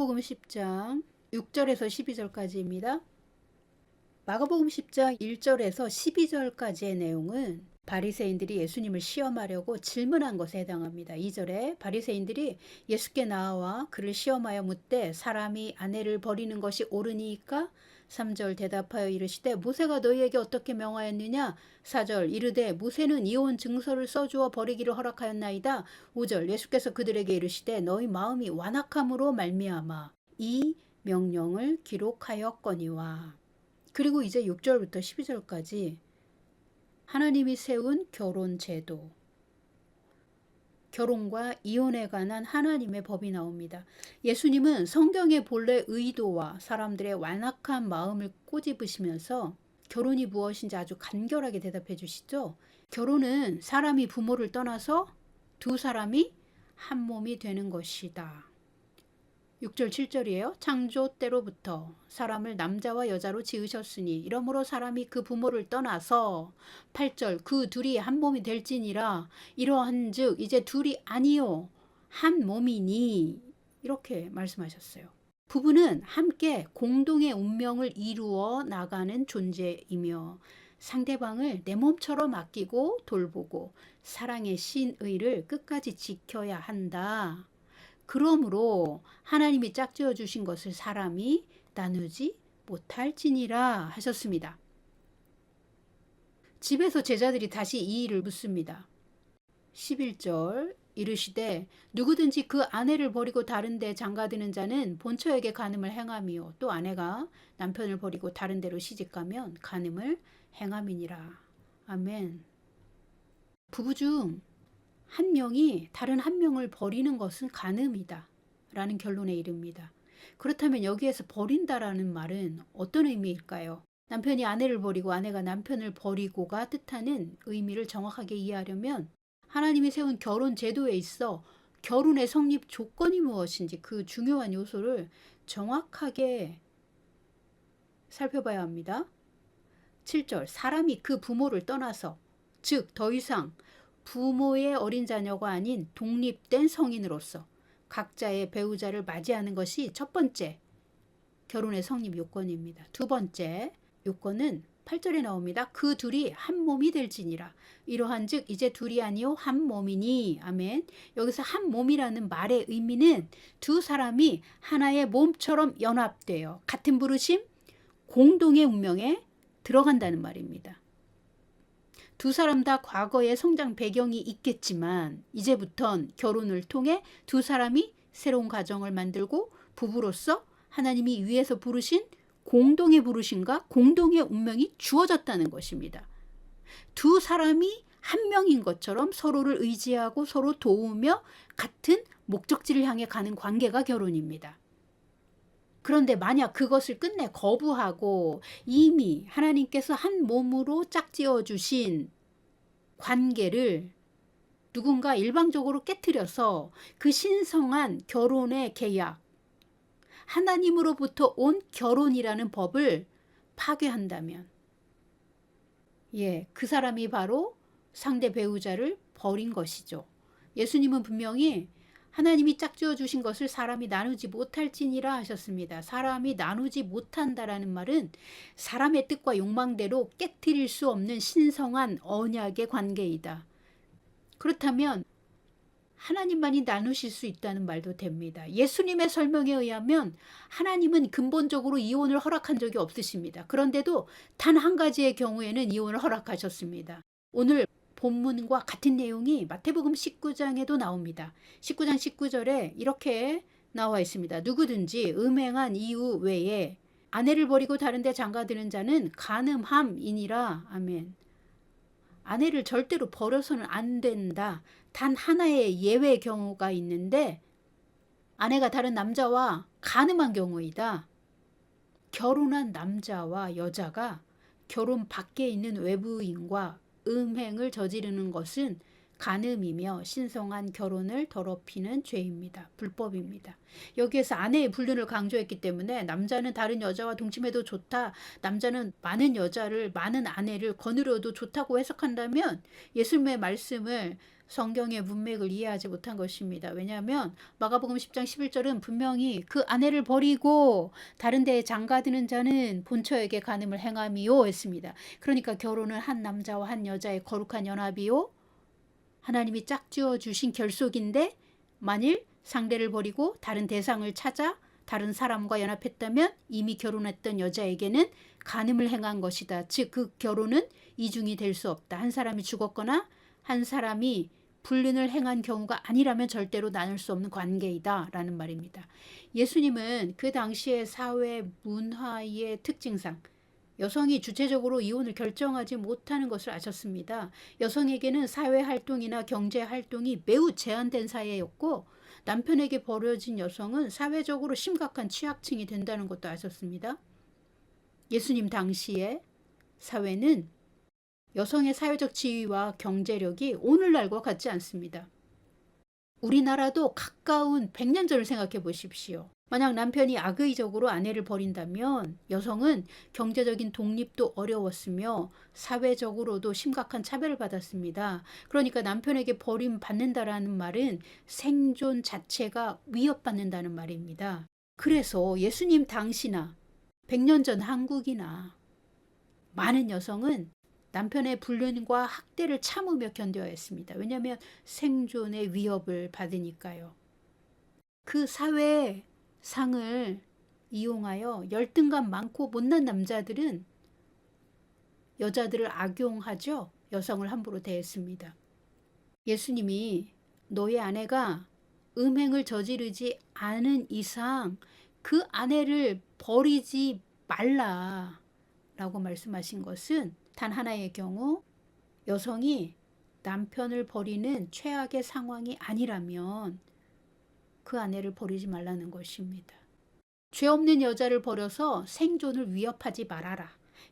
마가복음 10장 6절에서 12절까지입니다. 마가복음 10장 1절에서 12절까지의 내용은 바리새인들이 예수님을 시험하려고 질문한 것에 해당합니다. 2절에 바리새인들이 예수께 나와 그를 시험하여 묻되 사람이 아내를 버리는 것이 옳으니까 3절 대답하여 이르시되 모세가 너희에게 어떻게 명하였느냐? 4절 이르되 모세는 이혼 증서를 써주어 버리기를 허락하였나이다. 5절 예수께서 그들에게 이르시되 너희 마음이 완악함으로 말미암아 이 명령을 기록하였거니와. 그리고 이제 6절부터 12절까지 하나님이 세운 결혼 제도 결혼과 이혼에 관한 하나님의 법이 나옵니다. 예수님은 성경의 본래 의도와 사람들의 완악한 마음을 꼬집으시면서 결혼이 무엇인지 아주 간결하게 대답해 주시죠. 결혼은 사람이 부모를 떠나서 두 사람이 한 몸이 되는 것이다. 6절 7절이에요. 창조 때로부터 사람을 남자와 여자로 지으셨으니 이러므로 사람이 그 부모를 떠나서 8절 그 둘이 한 몸이 될지니라 이러한즉 이제 둘이 아니요 한 몸이니 이렇게 말씀하셨어요. 부부는 함께 공동의 운명을 이루어 나가는 존재이며 상대방을 내 몸처럼 아끼고 돌보고 사랑의 신의를 끝까지 지켜야 한다. 그러므로 하나님이 짝지어 주신 것을 사람이 나누지 못할지니라 하셨습니다. 집에서 제자들이 다시 이 일을 묻습니다. 11절 이르시되 누구든지 그 아내를 버리고 다른 데 장가드는 자는 본처에게 간음을 행함이요 또 아내가 남편을 버리고 다른 데로 시집가면 간음을 행함이니라. 아멘. 부부 중 한 명이 다른 한 명을 버리는 것은 간음이다. 라는 결론에 이릅니다. 그렇다면 여기에서 버린다라는 말은 어떤 의미일까요? 남편이 아내를 버리고 아내가 남편을 버리고가 뜻하는 의미를 정확하게 이해하려면 하나님이 세운 결혼 제도에 있어 결혼의 성립 조건이 무엇인지 그 중요한 요소를 정확하게 살펴봐야 합니다. 7절 사람이 그 부모를 떠나서 즉 더 이상 부모의 어린 자녀가 아닌 독립된 성인으로서 각자의 배우자를 맞이하는 것이 첫 번째 결혼의 성립 요건입니다. 두 번째 요건은 8절에 나옵니다. 그 둘이 한 몸이 될지니라. 이러한즉 이제 둘이 아니요 한 몸이니. 아멘. 여기서 한 몸이라는 말의 의미는 두 사람이 하나의 몸처럼 연합되어 같은 부르심, 공동의 운명에 들어간다는 말입니다. 두 사람 다 과거의 성장 배경이 있겠지만 이제부턴 결혼을 통해 두 사람이 새로운 가정을 만들고 부부로서 하나님이 위에서 부르신 공동의 부르심과 공동의 운명이 주어졌다는 것입니다. 두 사람이 한 명인 것처럼 서로를 의지하고 서로 도우며 같은 목적지를 향해 가는 관계가 결혼입니다. 그런데 만약 그것을 끝내 거부하고 이미 하나님께서 한 몸으로 짝지어 주신 관계를 누군가 일방적으로 깨뜨려서 그 신성한 결혼의 계약, 하나님으로부터 온 결혼이라는 법을 파괴한다면, 예, 그 사람이 바로 상대 배우자를 버린 것이죠. 예수님은 분명히 하나님이 짝지어 주신 것을 사람이 나누지 못할지니라 하셨습니다. 사람이 나누지 못한다라는 말은 사람의 뜻과 욕망대로 깨뜨릴 수 없는 신성한 언약의 관계이다. 그렇다면 하나님만이 나누실 수 있다는 말도 됩니다. 예수님의 설명에 의하면 하나님은 근본적으로 이혼을 허락한 적이 없으십니다. 그런데도 단 한 가지의 경우에는 이혼을 허락하셨습니다. 오늘 본문과 같은 내용이 마태복음 19장에도 나옵니다. 19장 19절에 이렇게 나와 있습니다. 누구든지 음행한 이유 외에 아내를 버리고 다른 데 장가드는 자는 간음함이니라. 아멘. 아내를 절대로 버려서는 안 된다. 단 하나의 예외 경우가 있는데 아내가 다른 남자와 간음한 경우이다. 결혼한 남자와 여자가 결혼 밖에 있는 외부인과 음행을 저지르는 것은 간음이며 신성한 결혼을 더럽히는 죄입니다. 불법입니다. 여기에서 아내의 불륜을 강조했기 때문에 남자는 다른 여자와 동침해도 좋다. 남자는 많은 여자를 많은 아내를 거느려도 좋다고 해석한다면 예수님의 말씀을 성경의 문맥을 이해하지 못한 것입니다. 왜냐하면 마가복음 10장 11절은 분명히 그 아내를 버리고 다른 데에 장가드는 자는 본처에게 간음을 행함이요 했습니다. 그러니까 결혼은 한 남자와 한 여자의 거룩한 연합이요. 하나님이 짝지어 주신 결속인데 만일 상대를 버리고 다른 대상을 찾아 다른 사람과 연합했다면 이미 결혼했던 여자에게는 간음을 행한 것이다. 즉 그 결혼은 이중이 될 수 없다. 한 사람이 죽었거나 한 사람이 불륜을 행한 경우가 아니라면 절대로 나눌 수 없는 관계이다 라는 말입니다. 예수님은 그 당시의 사회 문화의 특징상 여성이 주체적으로 이혼을 결정하지 못하는 것을 아셨습니다. 여성에게는 사회 활동이나 경제 활동이 매우 제한된 사회였고 남편에게 버려진 여성은 사회적으로 심각한 취약층이 된다는 것도 아셨습니다. 예수님 당시에 사회는 여성의 사회적 지위와 경제력이 오늘날과 같지 않습니다. 우리나라도 가까운 100년 전을 생각해 보십시오. 만약 남편이 악의적으로 아내를 버린다면 여성은 경제적인 독립도 어려웠으며 사회적으로도 심각한 차별을 받았습니다. 그러니까 남편에게 버림받는다라는 말은 생존 자체가 위협받는다는 말입니다. 그래서 예수님 당시나 100년 전 한국이나 많은 여성은 남편의 불륜과 학대를 참으며 견뎌야 했습니다. 왜냐하면 생존의 위협을 받으니까요. 그 사회의 상을 이용하여 열등감 많고 못난 남자들은 여자들을 악용하죠. 여성을 함부로 대했습니다. 예수님이 너의 아내가 음행을 저지르지 않은 이상 그 아내를 버리지 말라 라고 말씀하신 것은 단 하나의 경우 여성이 남편을 버리는 최악의 상황이 아니라면 그 아내를 버리지 말라는 것입니다. 죄 없는 여자를 버려서 생존을 위협하지 말아라.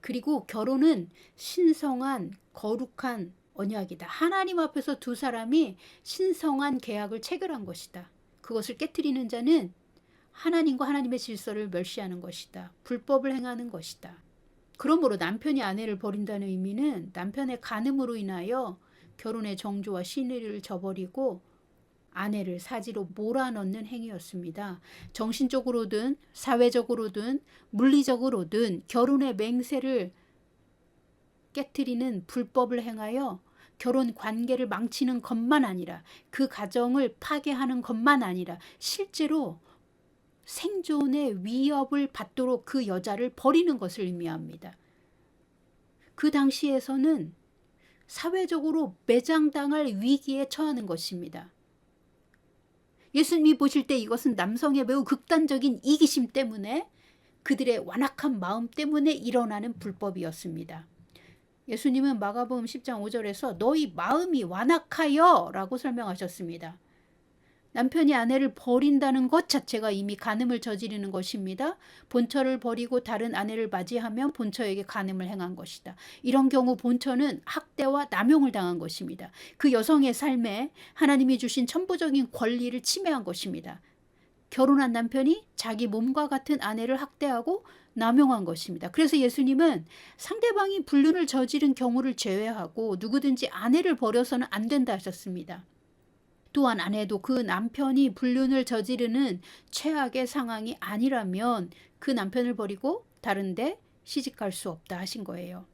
그리고 결혼은 신성한 거룩한 언약이다. 하나님 앞에서 두 사람이 신성한 계약을 체결한 것이다. 그것을 깨뜨리는 자는 하나님과 하나님의 질서를 멸시하는 것이다. 불법을 행하는 것이다. 그러므로 남편이 아내를 버린다는 의미는 남편의 간음으로 인하여 결혼의 정조와 신의를 저버리고 아내를 사지로 몰아넣는 행위였습니다. 정신적으로든 사회적으로든 물리적으로든 결혼의 맹세를 깨뜨리는 불법을 행하여 결혼 관계를 망치는 것만 아니라 그 가정을 파괴하는 것만 아니라 실제로 생존의 위협을 받도록 그 여자를 버리는 것을 의미합니다. 그 당시에서는 사회적으로 매장당할 위기에 처하는 것입니다. 예수님이 보실 때 이것은 남성의 매우 극단적인 이기심 때문에 그들의 완악한 마음 때문에 일어나는 불법이었습니다. 예수님은 마가복음 10장 5절에서 너희 마음이 완악하여 라고 설명하셨습니다. 남편이 아내를 버린다는 것 자체가 이미 간음을 저지르는 것입니다. 본처를 버리고 다른 아내를 맞이하면 본처에게 간음을 행한 것이다. 이런 경우 본처는 학대와 남용을 당한 것입니다. 그 여성의 삶에 하나님이 주신 천부적인 권리를 침해한 것입니다. 결혼한 남편이 자기 몸과 같은 아내를 학대하고 남용한 것입니다. 그래서 예수님은 상대방이 불륜을 저지른 경우를 제외하고 누구든지 아내를 버려서는 안 된다 하셨습니다. 또한 아내도 그 남편이 불륜을 저지르는 최악의 상황이 아니라면 그 남편을 버리고 다른데 시집갈 수 없다 하신 거예요.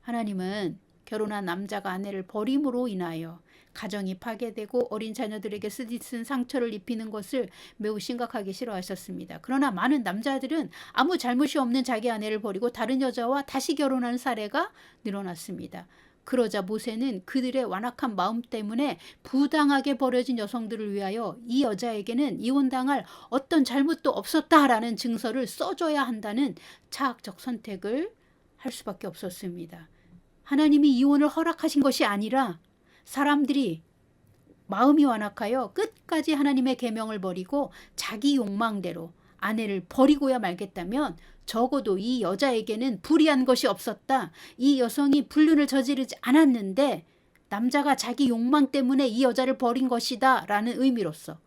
하나님은 결혼한 남자가 아내를 버림으로 인하여 가정이 파괴되고 어린 자녀들에게 쓰디쓴 상처를 입히는 것을 매우 심각하게 싫어하셨습니다. 그러나 많은 남자들은 아무 잘못이 없는 자기 아내를 버리고 다른 여자와 다시 결혼하는 사례가 늘어났습니다. 그러자 모세는 그들의 완악한 마음 때문에 부당하게 버려진 여성들을 위하여 이 여자에게는 이혼당할 어떤 잘못도 없었다라는 증서를 써줘야 한다는 차학적 선택을 할 수밖에 없었습니다. 하나님이 이혼을 허락하신 것이 아니라 사람들이 마음이 완악하여 끝까지 하나님의 계명을 버리고 자기 욕망대로 아내를 버리고야 말겠다면 적어도 이 여자에게는 불의한 것이 없었다. 이 여성이 불륜을 저지르지 않았는데 남자가 자기 욕망 때문에 이 여자를 버린 것이다. 라는 의미로서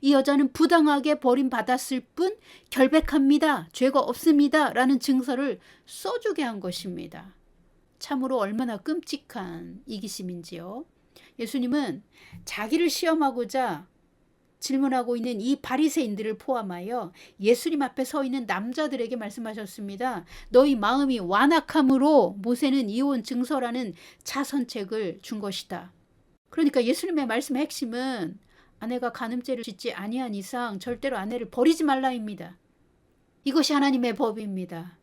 이 여자는 부당하게 버림받았을 뿐 결백합니다. 죄가 없습니다. 라는 증서를 써주게 한 것입니다. 참으로 얼마나 끔찍한 이기심인지요. 예수님은 자기를 시험하고자 질문하고 있는 이 바리새인들을 포함하여 예수님 앞에 서 있는 남자들에게 말씀하셨습니다. 너희 마음이 완악함으로 모세는 이혼 증서라는 자선책을 준 것이다. 그러니까 예수님의 말씀의 핵심은 아내가 간음죄를 짓지 아니한 이상 절대로 아내를 버리지 말라입니다. 이것이 하나님의 법입니다.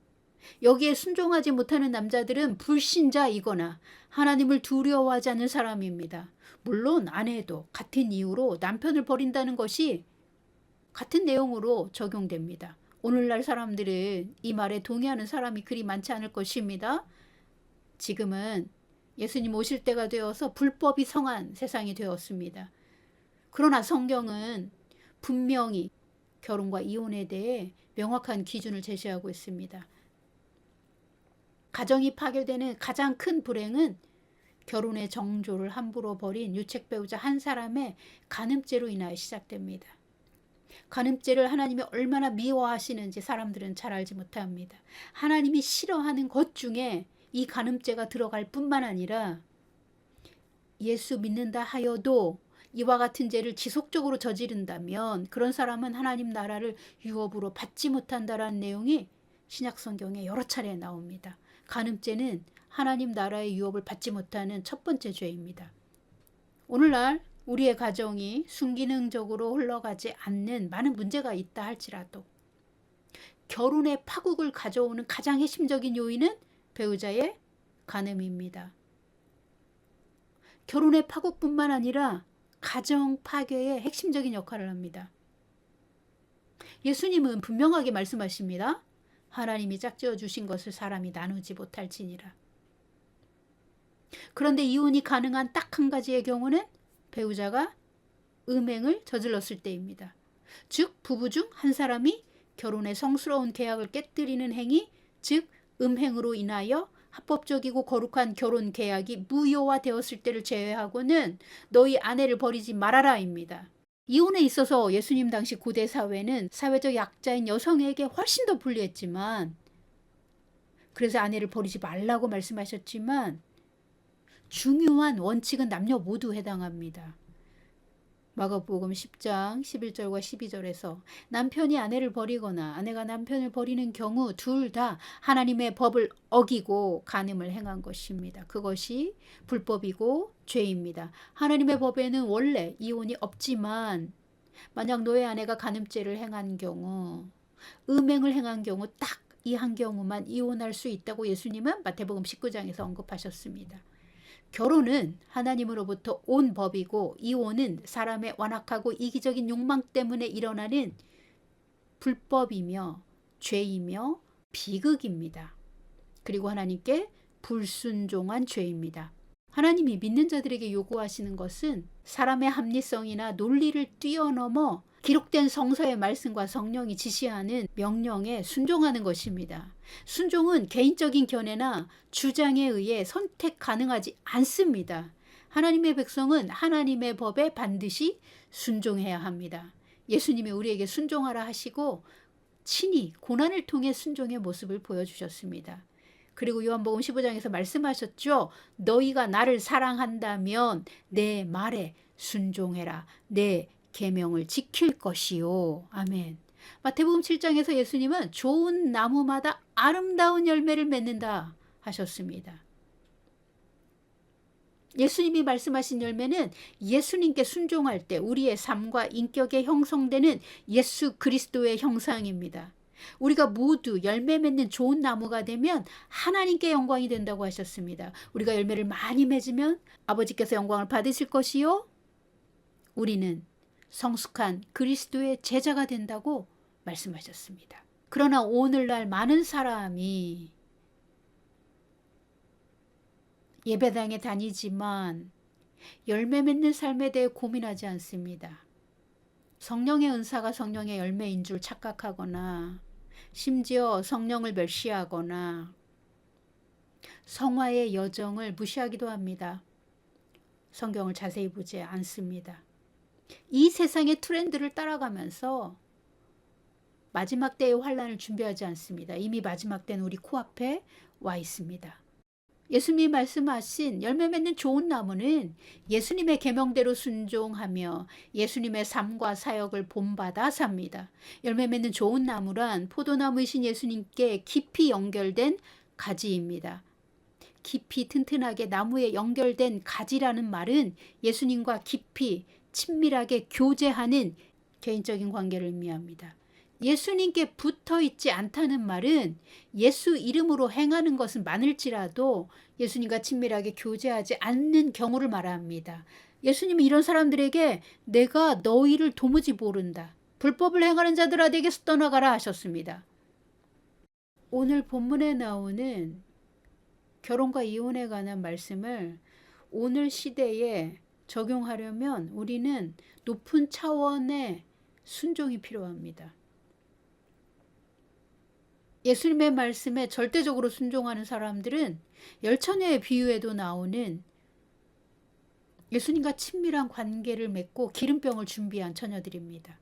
여기에 순종하지 못하는 남자들은 불신자이거나 하나님을 두려워하지 않는 사람입니다. 물론 아내도 같은 이유로 남편을 버린다는 것이 같은 내용으로 적용됩니다. 오늘날 사람들은 이 말에 동의하는 사람이 그리 많지 않을 것입니다. 지금은 예수님 오실 때가 되어서 불법이 성한 세상이 되었습니다. 그러나 성경은 분명히 결혼과 이혼에 대해 명확한 기준을 제시하고 있습니다. 가정이 파괴되는 가장 큰 불행은 결혼의 정조를 함부로 벌인 유책 배우자 한 사람의 간음죄로 인하여 시작됩니다. 간음죄를 하나님이 얼마나 미워하시는지 사람들은 잘 알지 못합니다. 하나님이 싫어하는 것 중에 이 간음죄가 들어갈 뿐만 아니라 예수 믿는다 하여도 이와 같은 죄를 지속적으로 저지른다면 그런 사람은 하나님 나라를 유업으로 받지 못한다라는 내용이 신약 성경에 여러 차례 나옵니다. 간음죄는 하나님 나라의 유업을 받지 못하는 첫 번째 죄입니다. 오늘날 우리의 가정이 순기능적으로 흘러가지 않는 많은 문제가 있다 할지라도 결혼의 파국을 가져오는 가장 핵심적인 요인은 배우자의 간음입니다. 결혼의 파국뿐만 아니라 가정 파괴의 핵심적인 역할을 합니다. 예수님은 분명하게 말씀하십니다. 하나님이 짝지어 주신 것을 사람이 나누지 못할지니라. 그런데 이혼이 가능한 딱 한 가지의 경우는 배우자가 음행을 저질렀을 때입니다. 즉 부부 중 한 사람이 결혼의 성스러운 계약을 깨뜨리는 행위, 즉 음행으로 인하여 합법적이고 거룩한 결혼 계약이 무효화되었을 때를 제외하고는 너희 아내를 버리지 말아라입니다. 이혼에 있어서 예수님 당시 고대 사회는 사회적 약자인 여성에게 훨씬 더 불리했지만 그래서 아내를 버리지 말라고 말씀하셨지만 중요한 원칙은 남녀 모두 해당합니다. 마가복음 10장 11절과 12절에서 남편이 아내를 버리거나 아내가 남편을 버리는 경우 둘 다 하나님의 법을 어기고 간음을 행한 것입니다. 그것이 불법이고 죄입니다. 하나님의 법에는 원래 이혼이 없지만 만약 너의 아내가 간음죄를 행한 경우 음행을 행한 경우 딱 이 한 경우만 이혼할 수 있다고 예수님은 마태복음 19장에서 언급하셨습니다. 결혼은 하나님으로부터 온 법이고 이혼은 사람의 완악하고 이기적인 욕망 때문에 일어나는 불법이며 죄이며 비극입니다. 그리고 하나님께 불순종한 죄입니다. 하나님이 믿는 자들에게 요구하시는 것은 사람의 합리성이나 논리를 뛰어넘어 기록된 성서의 말씀과 성령이 지시하는 명령에 순종하는 것입니다. 순종은 개인적인 견해나 주장에 의해 선택 가능하지 않습니다. 하나님의 백성은 하나님의 법에 반드시 순종해야 합니다. 예수님이 우리에게 순종하라 하시고 친히 고난을 통해 순종의 모습을 보여주셨습니다. 그리고 요한복음 15장에서 말씀하셨죠. 너희가 나를 사랑한다면 내 말에 순종해라. 내 계명을 지킬 것이요. 아멘. 마태복음 7장에서 예수님은 좋은 나무마다 아름다운 열매를 맺는다 하셨습니다. 예수님이 말씀하신 열매는 예수님께 순종할 때 우리의 삶과 인격에 형성되는 예수 그리스도의 형상입니다. 우리가 모두 열매 맺는 좋은 나무가 되면 하나님께 영광이 된다고 하셨습니다. 우리가 열매를 많이 맺으면 아버지께서 영광을 받으실 것이요. 우리는 성숙한 그리스도의 제자가 된다고 말씀하셨습니다. 그러나 오늘날 많은 사람이 예배당에 다니지만 열매 맺는 삶에 대해 고민하지 않습니다. 성령의 은사가 성령의 열매인 줄 착각하거나 심지어 성령을 멸시하거나 성화의 여정을 무시하기도 합니다. 성경을 자세히 보지 않습니다. 이 세상의 트렌드를 따라가면서 마지막 때의 환란을 준비하지 않습니다. 이미 마지막 때는 우리 코앞에 와 있습니다. 예수님이 말씀하신 열매 맺는 좋은 나무는 예수님의 계명대로 순종하며 예수님의 삶과 사역을 본받아 삽니다. 열매 맺는 좋은 나무란 포도나무이신 예수님께 깊이 연결된 가지입니다. 깊이 튼튼하게 나무에 연결된 가지라는 말은 예수님과 깊이 친밀하게 교제하는 개인적인 관계를 의미합니다. 예수님께 붙어 있지 않다는 말은 예수 이름으로 행하는 것은 많을지라도 예수님과 친밀하게 교제하지 않는 경우를 말합니다. 예수님이 이런 사람들에게 내가 너희를 도무지 모른다. 불법을 행하는 자들아 내게서 떠나가라 하셨습니다. 오늘 본문에 나오는 결혼과 이혼에 관한 말씀을 오늘 시대에 적용하려면 우리는 높은 차원의 순종이 필요합니다. 예수님의 말씀에 절대적으로 순종하는 사람들은 열처녀의 비유에도 나오는 예수님과 친밀한 관계를 맺고 기름병을 준비한 처녀들입니다.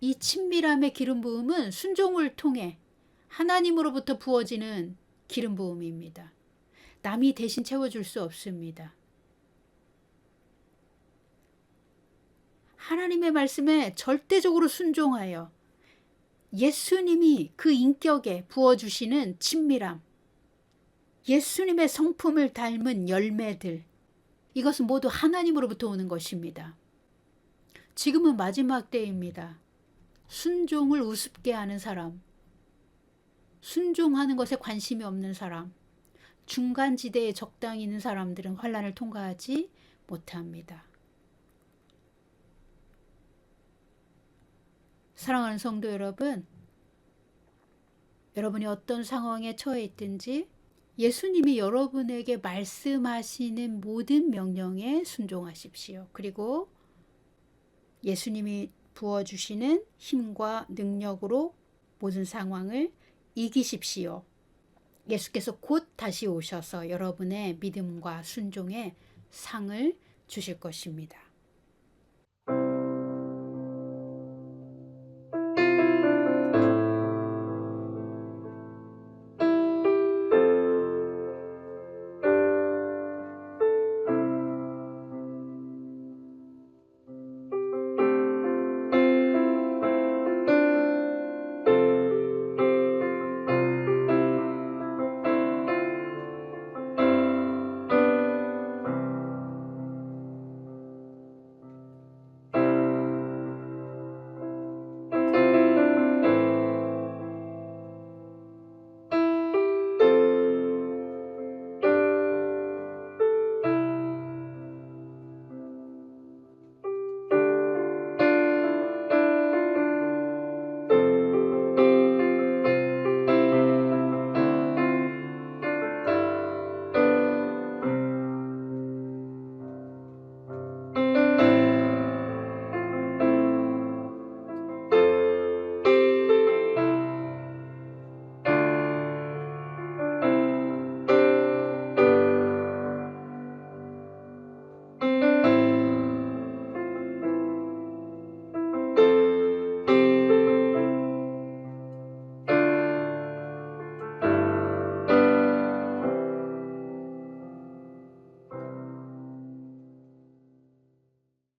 이 친밀함의 기름 부음은 순종을 통해 하나님으로부터 부어지는 기름 부음입니다. 남이 대신 채워줄 수 없습니다. 하나님의 말씀에 절대적으로 순종하여 예수님이 그 인격에 부어주시는 친밀함, 예수님의 성품을 닮은 열매들, 이것은 모두 하나님으로부터 오는 것입니다. 지금은 마지막 때입니다. 순종을 우습게 하는 사람, 순종하는 것에 관심이 없는 사람, 중간 지대에 적당히 있는 사람들은 환란을 통과하지 못합니다. 사랑하는 성도 여러분, 여러분이 어떤 상황에 처해 있든지 예수님이 여러분에게 말씀하시는 모든 명령에 순종하십시오. 그리고 예수님이 부어주시는 힘과 능력으로 모든 상황을 이기십시오. 예수께서 곧 다시 오셔서 여러분의 믿음과 순종에 상을 주실 것입니다.